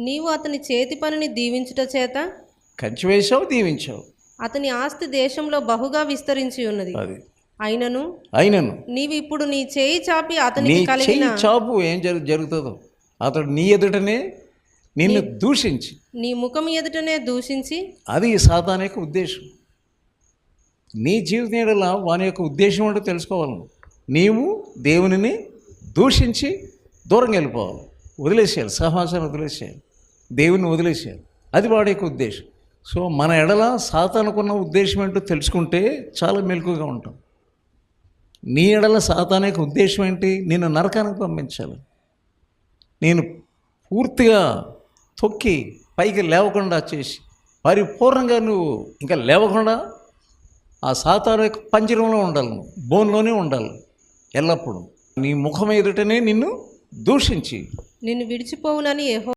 నీవు అతని చేతి పనిని దీవించుట చేత కంచి వేసావు దీవించావు అతని ఆస్తి దేశంలో బహుగా విస్తరించి ఉన్నది. అది. అయినను? అయినను. నీవు ఇప్పుడు నీ చేయి చాపి నీ అతనికి కలిగిన చెయ్యి చాపు ఏం జరు జరుగుతుందో? అతడు నీ ఎదుటనే నిన్ను దూషించి. నీ ముఖం ఎదుటనే దూషించి అది సాతాన్ యొక్క ఉద్దేశం. నీ జీవితం ఏడల వాని యొక్క ఉద్దేశం ఏంటో తెలుసుకోవాలి నువ్వు. నీవు దేవునిని దూషించి దూరంగా వెళ్ళిపోవాలి. వదిలేసేయాలి. సహవాసాన్ని వదిలేసేయాలి. దేవుని వదిలేసేయాలి అది వాడి యొక్క ఉద్దేశం. సో మన ఎడల సాతానుకున్న ఉద్దేశం ఏంటో తెలుసుకుంటే చాలా మెలకుగా ఉంటాం. నీ ఎడల సాతాన యొక్క ఉద్దేశం ఏంటి? నేను నరకానికి పంపించాలి. నేను పూర్తిగా తొక్కి పైకి లేవకుండా చేసి పరిపూర్ణంగా నువ్వు ఇంకా లేవకుండా ఆ సాతాను యొక్క పంజరంలో ఉండాలి నువ్వు బోన్లోనే ఉండాలి ఎల్లప్పుడూ. నీ ముఖం ఎదుటనే నిన్ను దూషించి. నిన్ను విడిచిపోవునని